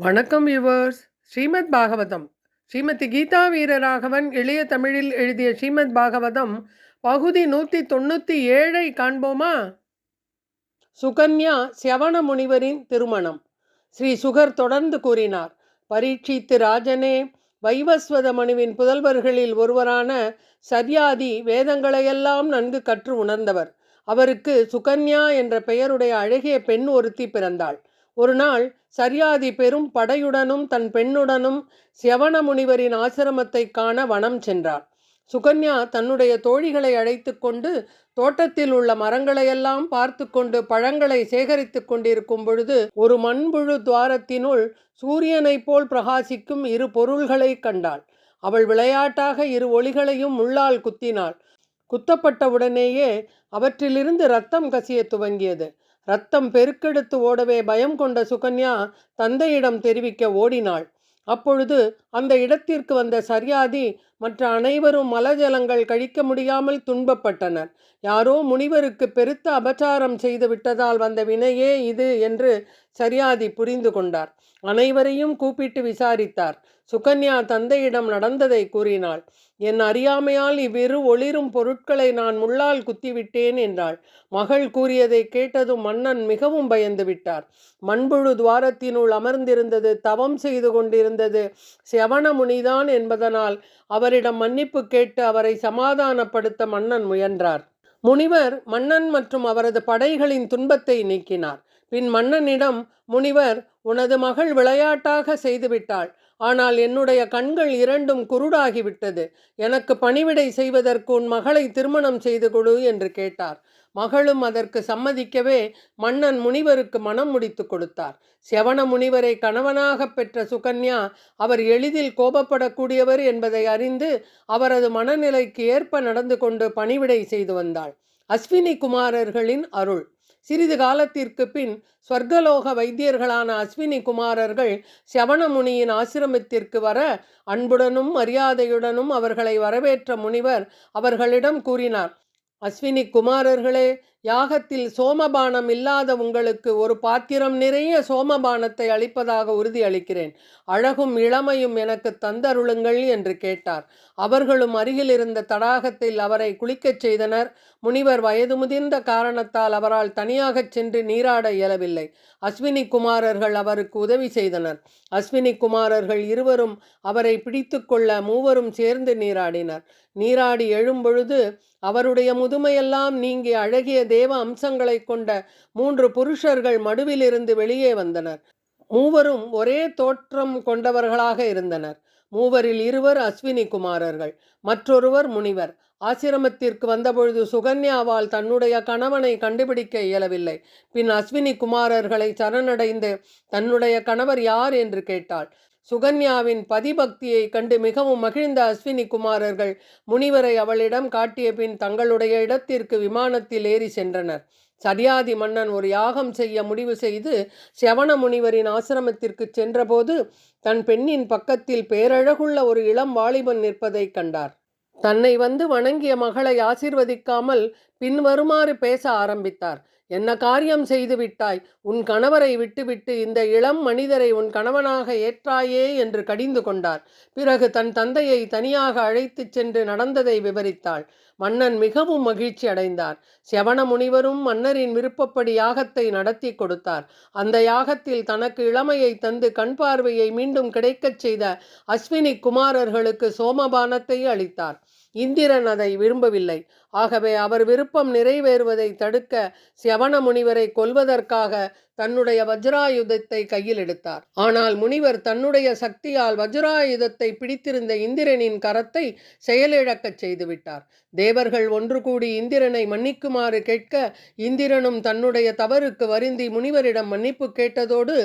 வணக்கம் யுவர்ஸ் ஸ்ரீமத் பாகவதம். ஸ்ரீமதி கீதா வீரராகவன் இளைய தமிழில் எழுதிய ஸ்ரீமத் பாகவதம் பகுதி நூற்றி தொண்ணூற்றி ஏழை காண்போமா? சுகன்யா சியவன முனிவரின் திருமணம். ஸ்ரீ சுகர் தொடர்ந்து கூறினார். பரீட்சித்து ராஜனே வைவஸ்வத மனுவின் புதல்வர்களில் ஒருவரான சரியாதி வேதங்களையெல்லாம் நன்கு கற்று உணர்ந்தவர். அவருக்கு சுகன்யா என்ற பெயருடைய அழகிய பெண் ஒருத்தி பிறந்தாள். ஒரு நாள் சரியாதி பெரும் படையுடனும் தன் பெண்ணுடனும் சியவன முனிவரின் ஆசிரமத்தை காண வனம் சென்றார். சுகன்யா தன்னுடைய தோழிகளை அழைத்து கொண்டு தோட்டத்தில் உள்ள மரங்களையெல்லாம் பார்த்து கொண்டு பழங்களை சேகரித்து கொண்டிருக்கும் பொழுது ஒரு மண்புழு துவாரத்தினுள் சூரியனைப் போல் பிரகாசிக்கும் இரு பொருள்களை கண்டாள். அவள் விளையாட்டாக இரு ஒளிகளையும் முள்ளால் குத்தினாள். குத்தப்பட்டவுடனேயே அவற்றிலிருந்து ரத்தம் கசிய துவங்கியது. ரத்தம் பெருக்கெடுத்து ஓடவே பயம் கொண்ட சுகன்யா தந்தையிடம் தெரிவிக்க ஓடினாள். அப்பொழுது அந்த இடத்திற்கு வந்த சர்யாதி மற்ற அனைவரும் மலஜலங்கள் கழிக்க முடியாமல் துன்பப்பட்டனர். யாரோ முனிவருக்கு பெருத்த அபச்சாரம் செய்து விட்டதால் வந்த வினையே இது என்று சரியாதி புரிந்து கொண்டார். அனைவரையும் கூப்பிட்டு விசாரித்தார். சுகன்யா தந்தையிடம் நடந்ததை கூறினாள். என் அறியாமையால் இவ்விரு ஒளிரும் பொருட்களை நான் முள்ளால் குத்திவிட்டேன் என்றாள். மகள் கூறியதை கேட்டதும் மன்னன் மிகவும் பயந்து விட்டார். மண்புழு துவாரத்தினுள் அமர்ந்திருந்தது தவம் செய்து கொண்டிருந்தது செவன முனிதான் என்பதனால் அவர் அவரிடம் மன்னிப்பு கேட்டு அவரை சமாதானப்படுத்த மன்னன் முயன்றார். முனிவர் மன்னன் மற்றும் அவரது படைகளின் துன்பத்தை நீக்கினார். பின் மன்னனிடம் முனிவர் உனது மகள் விளையாட்டாக செய்துவிட்டாள். ஆனால் என்னுடைய கண்கள் இரண்டும் குருடாகிவிட்டது. எனக்கு பணிவிடை செய்வதற்கு உன் மகளை திருமணம் செய்து கொடு என்று கேட்டார். மகளும் அதற்கு சம்மதிக்கவே மன்னன் முனிவருக்கு மனம் முடித்து கொடுத்தார். செவண முனிவரை கணவனாக பெற்ற சுகன்யா அவர் எளிதில் கோபப்படக்கூடியவர் என்பதை அறிந்து அவரது மனநிலைக்கு ஏற்ப நடந்து கொண்டு பணிவிடை செய்து வந்தாள். அஸ்வினி குமாரர்களின் அருள். சிறிது காலத்திற்கு பின் ஸ்வர்கலோக வைத்தியர்களான அஸ்வினி குமாரர்கள் செவணமுனியின் ஆசிரமத்திற்கு வர அன்புடனும் மரியாதையுடனும் அவர்களை வரவேற்ற முனிவர் அவர்களிடம் கூறினார். அஸ்வினி குமாரர்களே யாகத்தில் சோமபானம் இல்லாத உங்களுக்கு ஒரு பாத்திரம் நிறைய சோமபானத்தை அளிப்பதாக உறுதி அளிக்கிறேன். அழகும் இளமையும் எனக்கு தந்தருளுங்கள் என்று கேட்டார். அவர்களும் அருகில் இருந்த தடாகத்தில் அவரை குளிக்கச் செய்தனர். முனிவர் வயது முதிர்ந்த காரணத்தால் அவரால் தனியாகச் சென்று நீராட இயலவில்லை. அஸ்வினி குமாரர்கள் அவருக்கு உதவி செய்தனர். அஸ்வினி குமாரர்கள் இருவரும் அவரை பிடித்து கொள்ள மூவரும் சேர்ந்து நீராடினர். நீராடி எழும்பொழுது அவருடைய முதுமையெல்லாம் நீங்கி அழகிய தேவ அம்சங்களை கொண்ட மூன்று புருஷர்கள் மடுவிலிருந்து வெளியே வந்தனர். மூவரும் ஒரே தோற்றம் கொண்டவர்களாக இருந்தனர். மூவரில் இருவர் அஸ்வினி குமாரர்கள் மற்றொருவர் முனிவர். ஆசிரமத்திற்கு வந்தபொழுது சுகன்யாவால் தன்னுடைய கணவனை கண்டுபிடிக்க இயலவில்லை. பின் அஸ்வினி குமாரர்களை சரணடைந்து தன்னுடைய கணவர் யார் என்று கேட்டாள். சுகன்யாவின் பதிபக்தியை கண்டு மிகவும் மகிழ்ந்த அஸ்வினி குமாரர்கள் முனிவரை அவளிடம் காட்டிய பின் தங்களுடைய இடத்திற்கு விமானத்தில் ஏறி சென்றனர். சரியாதி மன்னன் ஒரு யாகம் செய்ய முடிவு செய்து செவண முனிவரின் ஆசிரமத்திற்கு சென்றபோது தன் பெண்ணின் பக்கத்தில் பேரழகுள்ள ஒரு இளம் வாலிபன் நிற்பதைக் கண்டார். தன்னை வந்து வணங்கிய மகளை ஆசிர்வதிக்காமல் பின்வருமாறு பேச ஆரம்பித்தார். என்ன காரியம் செய்து விட்டாய்? உன் கணவரை விட்டுவிட்டு இந்த இளம் மனிதரை உன் கணவனாக ஏற்றாயே என்று கடிந்து கொண்டார். பிறகு தன் தந்தையை தனியாக அழைத்துச் சென்று நடந்ததை விவரித்தாள். மன்னன் மிகவும் மகிழ்ச்சி அடைந்தார். செவண முனிவரும் மன்னரின் விருப்பப்படி யாகத்தை நடத்தி கொடுத்தார். அந்த யாகத்தில் தனக்கு இளமையை தந்து கண் பார்வையை மீண்டும் கிடைக்கச் செய்த அஸ்வினி குமாரர்களுக்கு சோமபானத்தை அளித்தார். இந்திரன் அதை விரும்பவில்லை. ஆகவே அவர் விருப்பம் நிறைவேறுவதை தடுக்க சியவன முனிவரை கொல்வதற்காக தன்னுடைய வஜ்ராயுதத்தை கையில் எடுத்தார். ஆனால் முனிவர் தன்னுடைய சக்தியால் வஜ்ராயுதத்தை பிடித்திருந்த இந்திரனின் கரத்தை செயலிழக்கச் செய்துவிட்டார். தேவர்கள் ஒன்று கூடி இந்திரனை மன்னிக்குமாறு கேட்க இந்திரனும் தன்னுடைய தவறுக்கு வருந்தி முனிவரிடம் மன்னிப்பு கேட்டதோடு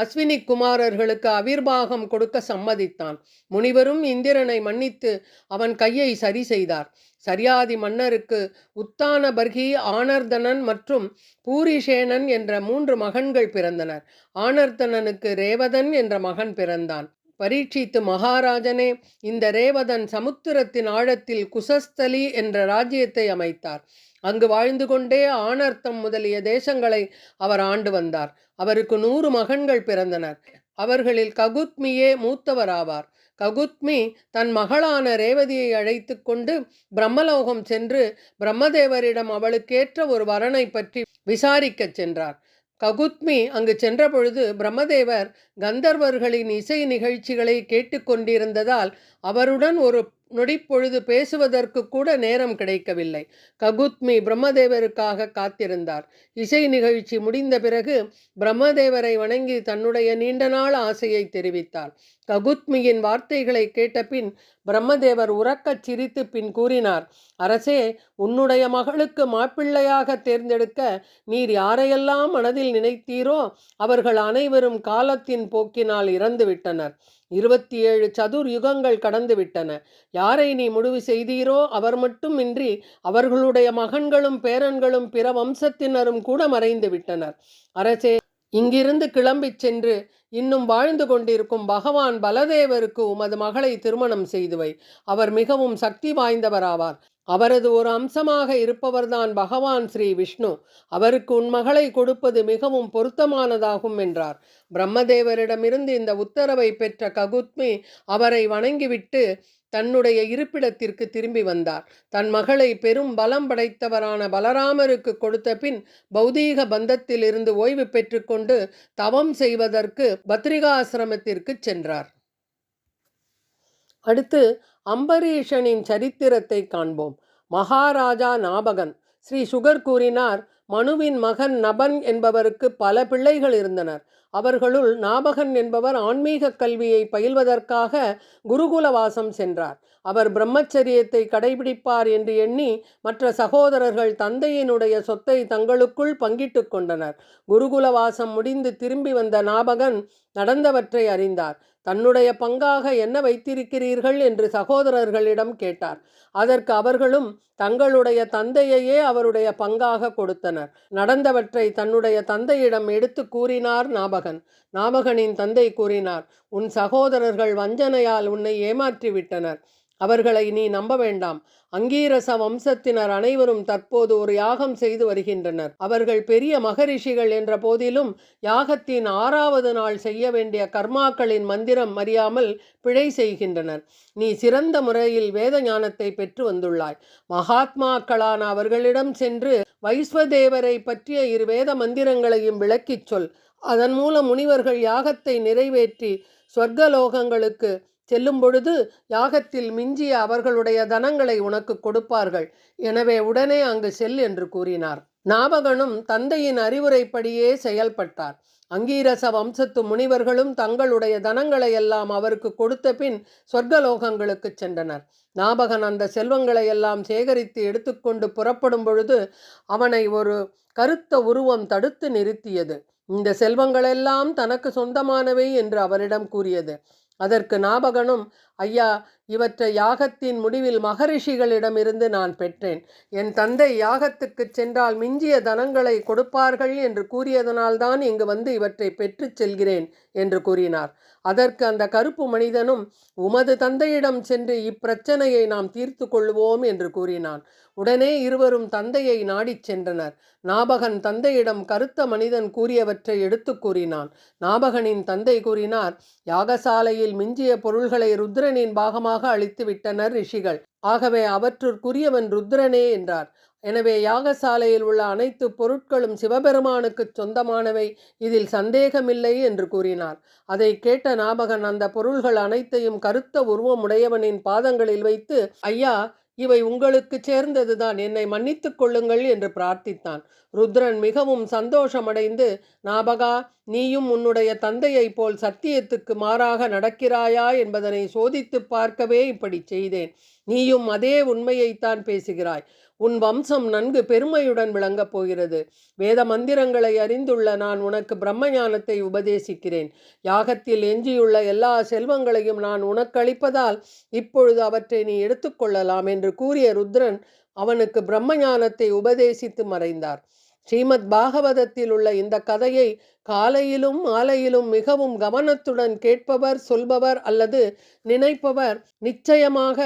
அஸ்வினி குமாரர்களுக்கு அவிர்வாகம் கொடுக்க சம்மதித்தான். முனிவரும் இந்திரனை மன்னித்து அவன் கையை சரி செய்தார். சரியாதி மன்னருக்கு உத்தான பர்கி ஆனர்தனன் மற்றும் பூரிஷேனன் என்ற மூன்று மகன்கள் பிறந்தனர். ஆனர்தனனுக்கு ரேவதன் என்ற மகன் பிறந்தான். பரீட்சித்து மகாராஜனே இந்த ரேவதன் சமுத்திரத்தின் ஆழத்தில் குசஸ்தலி என்ற ராஜ்யத்தை அமைத்தார். அங்கு வாழ்ந்து கொண்டே ஆனர்த்தம் முதலிய தேசங்களை அவர் ஆண்டு வந்தார். அவருக்கு நூறு மகன்கள் பிறந்தனர். அவர்களில் ககுத்மியே மூத்தவராவார். ககுத்மி தன் மகளான ரேவதியை அழைத்து கொண்டு பிரம்மலோகம் சென்று பிரம்மதேவரிடம் அவளுக்கேற்ற ஒரு வரனை பற்றி விசாரிக்கச் சென்றார். ககுத்மி அங்கு சென்றபொழுது பிரம்மதேவர் கந்தர்வர்களின் இசை நிகழ்ச்சிகளை கேட்டுக்கொண்டிருந்ததால் அவருடன் ஒரு நொடிப்பொழுது பேசுவதற்கு கூட நேரம் கிடைக்கவில்லை. ககுத்மி பிரம்மதேவருக்காக காத்திருந்தார். இசை நிகழ்ச்சி முடிந்த பிறகு பிரம்மதேவரை வணங்கி தன்னுடைய நீண்ட நாள் ஆசையை தெரிவித்தார். ககுத்மியின் வார்த்தைகளை கேட்டபின் பிரம்மதேவர் உறக்கச் சிரித்து பின் கூறினார் அரசே உன்னுடைய மகளுக்கு மாப்பிள்ளையாக தேர்ந்தெடுக்க நீர் யாரையெல்லாம் மனதில் நினைத்தீரோ அவர்கள் அனைவரும் காலத்தின் போக்கினால் இறந்துவிட்டனர். இருபத்தி ஏழு சதுர் யுகங்கள் கடந்து விட்டன யாரை நீ முடிவு செய்தீரோ அவர் மட்டுமின்றி அவர்களுடைய மகன்களும் பேரன்களும் பிற வம்சத்தினரும் கூட மறைந்து விட்டனர் அரசே இங்கிருந்து கிளம்பிச் சென்று இன்னும் வாழ்ந்து கொண்டிருக்கும் பகவான் பலதேவருக்கு உமது மகளை திருமணம் செய்துவை. அவர் மிகவும் சக்தி வாய்ந்தவராவார். அவரது ஒரு அம்சமாக இருப்பவர்தான் பகவான் ஸ்ரீ விஷ்ணு. அவருக்கு உன் மகளை கொடுப்பது மிகவும் பொருத்தமானதாகும் என்றார். பிரம்மதேவரிடமிருந்து இந்த உத்தரவை பெற்ற ககுத்மி அவரை வணங்கிவிட்டு தன்னுடைய இருப்பிடத்திற்கு திரும்பி வந்தார். தன் மகளை பெரும் பலம் படைத்தவரான பலராமருக்கு கொடுத்த பின் பௌதீக பந்தத்திலிருந்து ஓய்வு பெற்றுக்கொண்டு தவம் செய்வதற்கு பத்ரிகாசிரமத்திற்கு சென்றார். அடுத்து அம்பரீஷனின் சரித்திரத்தை காண்போம். மகாராஜா நாபகன். ஸ்ரீ சுகர் கூறினார் மனுவின் மகன் நபன் என்பவருக்கு பல பிள்ளைகள் இருந்தனர். அவர்களுள் நாபகன் என்பவர் ஆன்மீக கல்வியை பயில்வதற்காக குருகுலவாசம் சென்றார். அவர் பிரம்மச்சரியத்தை கடைபிடிப்பார் என்று எண்ணி மற்ற சகோதரர்கள் தந்தையினுடைய சொத்தை தங்களுக்குள் பங்கிட்டு கொண்டனர். குருகுலவாசம் முடிந்து திரும்பி வந்த நாபகன் நடந்தவற்றை அறிந்தார். தன்னுடைய பங்காக என்ன வைத்திருக்கிறீர்கள்? என்று சகோதரர்களிடம் கேட்டார். அதற்கு அவர்களும் தங்களுடைய தந்தையையே அவருடைய பங்காக கொடுத்தனர். நடந்தவற்றை தன்னுடைய தந்தையிடம் எடுத்து கூறினார் நாபகன். நாபகனின் தந்தை கூறினார் உன் சகோதரர்கள் வஞ்சனையால் உன்னை ஏமாற்றிவிட்டனர். அவர்களை நீ நம்ப வேண்டாம். அங்கீரச வம்சத்தினர் அனைவரும் தற்போது ஒரு யாகம் செய்து வருகின்றனர். அவர்கள் பெரிய மகரிஷிகள் என்ற போதிலும் யாகத்தின் ஆறாவது நாள் செய்ய வேண்டிய கர்மாக்களின் மந்திரம் அறியாமல் பிழை செய்கின்றனர். நீ சிறந்த முறையில் வேத ஞானத்தை பெற்று வந்துள்ளாய். மகாத்மாக்களான அவர்களிடம் சென்று வைஸ்வதேவரை பற்றிய இரு வேத மந்திரங்களையும் விளக்கிச் சொல். அதன் மூலம் முனிவர்கள் யாகத்தை நிறைவேற்றி சொர்க்கலோகங்களுக்கு செல்லும் பொழுது யாகத்தில் மிஞ்சிய அவர்களுடைய தனங்களை உனக்கு கொடுப்பார்கள். எனவே உடனே அங்கு செல் என்று கூறினார். நாபகனும் தந்தையின் அறிவுரைப்படியே செயல்பட்டார். அங்கீரச வம்சத்து முனிவர்களும் தங்களுடைய தனங்களை எல்லாம் அவருக்கு கொடுத்த பின் சொர்க்கலோகங்களுக்கு சென்றனர். நாபகன் அந்த செல்வங்களை எல்லாம் சேகரித்து எடுத்துக்கொண்டு புறப்படும் பொழுது அவனை ஒரு கருத்த உருவம் தடுத்து நிறுத்தியது. இந்த செல்வங்களெல்லாம் தனக்கு சொந்தமானவை என்று அவரிடம் கூறியது. அதற்கு நாபகனும் ஐயா இவற்றை யாகத்தின் முடிவில் மகரிஷிகளிடமிருந்து நான் பெற்றேன். என் தந்தை யாகத்துக்கு சென்றால் மிஞ்சிய தனங்களை கொடுப்பார்கள் என்று கூறியதனால்தான் இங்கு வந்து இவற்றை பெற்றுச் செல்கிறேன் என்று கூறினார். அதற்கு அந்த கருப்பு மனிதனும் உமது தந்தையிடம் சென்று இப்பிரச்சனையை நாம் தீர்த்து கொள்வோம் என்று கூறினான். உடனே இருவரும் தந்தையை நாடிச் சென்றனர். நாபகன் தந்தையிடம் கருத்த மனிதன் கூறியவற்றை எடுத்து கூறினான். நாபகனின் தந்தை கூறினார் யாகசாலையில் மிஞ்சிய பொருள்களை ருத்ரனின் பாகமாக அளித்து விட்டனர் ரிஷிகள். ஆகவே அவற்றுக்குரியவன் ருத்ரனே என்றார். எனவே யாகசாலையில் உள்ள அனைத்து பொருட்களும் சிவபெருமானுக்கு சொந்தமானவை. இதில் சந்தேகமில்லை என்று கூறினார். அதை கேட்ட நாபகன் அந்த பொருள்கள் அனைத்தையும் கருத்த உருவமுடையவனின் பாதங்களில் வைத்து ஐயா இவை உங்களுக்கு சேர்ந்ததுதான். என்னை மன்னித்துக் கொள்ளுங்கள் என்று பிரார்த்தித்தான். ருத்ரன் மிகவும் சந்தோஷமடைந்து நாபகா நீயும் உன்னுடைய தந்தையைப் போல் சத்தியத்துக்கு மாறாக நடக்கிறாயா? என்பதனை சோதித்து பார்க்கவே இப்படி செய்தேன். நீயும் அதே உண்மையைத்தான் பேசுகிறாய். உன் வம்சம் நன்கு பெருமையுடன் விளங்கப் போகிறது. வேத மந்திரங்களை அறிந்துள்ள நான் உனக்கு பிரம்ம ஞானத்தை உபதேசிக்கிறேன். யாகத்தில் எஞ்சியுள்ள எல்லா செல்வங்களையும் நான் உனக்களிப்பதால் இப்பொழுது அவற்றை நீ எடுத்துக்கொள்ளலாம் என்று கூறிய ருத்ரன் அவனுக்கு பிரம்ம ஞானத்தை உபதேசித்து மறைந்தார். ஸ்ரீமத் பாகவதத்தில் உள்ள இந்த கதையை காலையிலும் மாலையிலும் மிகவும் கவனத்துடன் கேட்பவர் சொல்பவர் அல்லது நினைப்பவர் நிச்சயமாக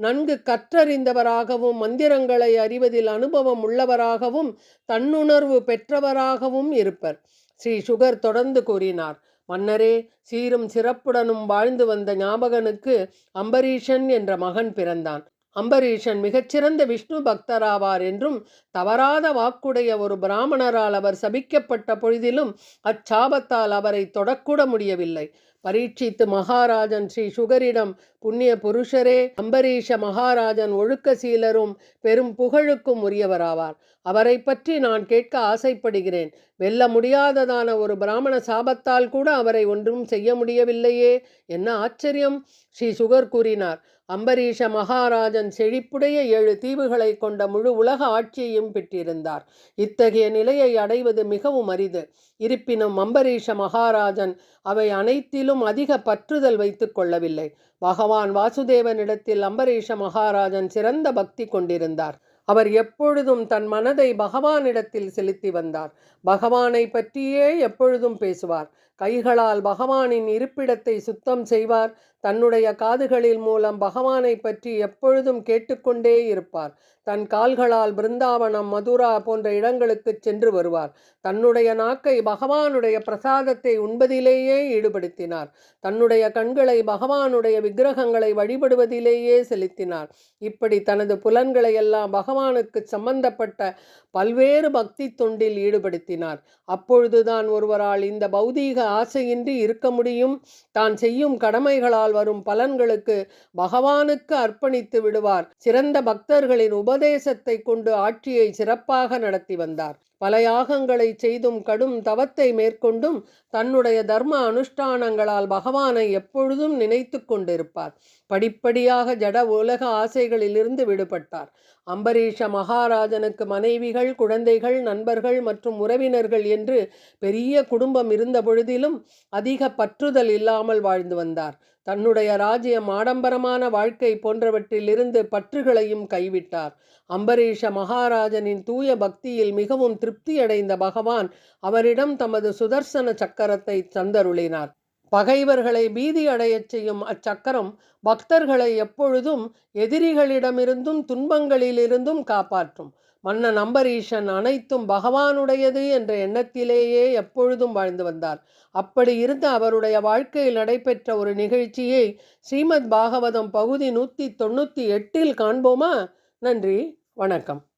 நன்கு கற்றறிந்தவராகவும் மந்திரங்களை அறிவதில் அனுபவம் உள்ளவராகவும் தன்னுணர்வு பெற்றவராகவும் இருப்பர். ஸ்ரீ சுகர் தொடர்ந்து கூறினார் மன்னரே சீரும் சிறப்புடனும் வாழ்ந்து வந்த ஞாபகனுக்கு அம்பரீஷன் என்ற மகன் பிறந்தான். அம்பரீஷன் மிகச்சிறந்த விஷ்ணு பக்தராவார் என்றும் தவறாத வாக்குடைய ஒரு பிராமணரால் அவர் சபிக்கப்பட்ட பொழுதிலும் அச்சாபத்தால் அவரை தொடக்கூட முடியவில்லை. பரீட்சித்து மகாராஜன் ஸ்ரீ சுகரிடம் புண்ணிய புருஷரே அம்பரீஷ மகாராஜன் ஒழுக்க சீலரும் பெரும் புகழுக்கும் உரியவராவார். அவரை பற்றி நான் கேட்க ஆசைப்படுகிறேன். வெல்ல முடியாததான ஒரு பிராமண சாபத்தால் கூட அவரை ஒன்றும் செய்ய முடியவில்லையே. என்ன ஆச்சரியம்? ஸ்ரீ சுகர் கூறினார். அம்பரீஷ மகாராஜன் செழிப்புடைய ஏழு தீவுகளை கொண்ட முழு உலக ஆட்சியையும் பெற்றிருந்தார். இத்தகைய நிலையை அடைவது மிகவும் அரிது. இருப்பினும் அம்பரீஷ மகாராஜன் அவை அனைத்திலும் அதிக பற்றுதல் வைத்து கொள்ளவில்லை. பகவான் வாசுதேவனிடத்தில் அம்பரீஷ மகாராஜன் சிறந்த பக்தி கொண்டிருந்தார். அவர் எப்பொழுதும் தன் மனதை பகவானிடத்தில் செலுத்தி வந்தார். பகவானை பற்றியே எப்பொழுதும் பேசுவார். கைகளால் பகவானின் இருப்பிடத்தை சுத்தம் செய்வார். தன்னுடைய காதுகளில் மூலம் பகவானை பற்றி எப்பொழுதும் கேட்டுக்கொண்டே இருப்பார். தன் கால்களால் பிருந்தாவனம் மதுரா போன்ற இடங்களுக்கு சென்று வருவார். தன்னுடைய நாக்கை பகவானுடைய பிரசாதத்தை உண்பதிலேயே ஈடுபடுத்தினார். தன்னுடைய கண்களை பகவானுடைய விக்கிரகங்களை வழிபடுவதிலேயே செலுத்தினார். இப்படி தனது புலன்களை எல்லாம் பகவானுக்கு சம்பந்தப்பட்ட பல்வேறு பக்தி தொண்டில் ஈடுபடுத்தினார். அப்பொழுதுதான் ஒருவரால் இந்த பௌதீக ஆசையின்றி இருக்க முடியும். தான் செய்யும் கடமைகளால் வரும் பலன்களுக்கு பகவானுக்கு அர்ப்பணித்து விடுவார். சிறந்த பக்தர்களின் உபதேசத்தை கொண்டு ஆட்சியை சிறப்பாக நடத்தி வந்தார். பல யாகங்களை செய்தும் கடும் தவத்தை மேற்கொண்டும் தன்னுடைய தர்ம அனுஷ்டானங்களால் பகவானை எப்பொழுதும் நினைத்து கொண்டிருப்பார். படிப்படியாக ஜட உலக ஆசைகளிலிருந்து விடுபட்டார். அம்பரீஷ மகாராஜனுக்கு மனைவிகள் குழந்தைகள் நண்பர்கள் மற்றும் உறவினர்கள் என்று பெரிய குடும்பம் இருந்த பொழுதிலும் அதிக பற்றுதல் இல்லாமல் வாழ்ந்து வந்தார். தன்னுடைய ராஜ்யம் ஆடம்பரமான வாழ்க்கை போன்றவற்றிலிருந்து பற்றுகளையும் கைவிட்டார். அம்பரீஷ மகாராஜனின் தூய பக்தியில் மிகவும் திருப்தியடைந்த பகவான் அவரிடம் தமது சுதர்சன சக்கரத்தை தந்தருளினார். பகைவர்களை பீதி அடையச் செய்யும் அச்சக்கரம் பக்தர்களை எப்பொழுதும் எதிரிகளிடமிருந்தும் துன்பங்களிலிருந்தும் காப்பாற்றும். மன்னன் அம்பரீஷன் அனைத்தும் பகவானுடையது என்ற எண்ணத்திலேயே எப்பொழுதும் வாழ்ந்து வந்தார். அப்படி இருந்த அவருடைய வாழ்க்கையில் நடைபெற்ற ஒரு நிகழ்ச்சியை ஸ்ரீமத் பாகவதம் பகுதி நூற்றி தொண்ணூற்றி எட்டில் காண்போமா? நன்றி வணக்கம்.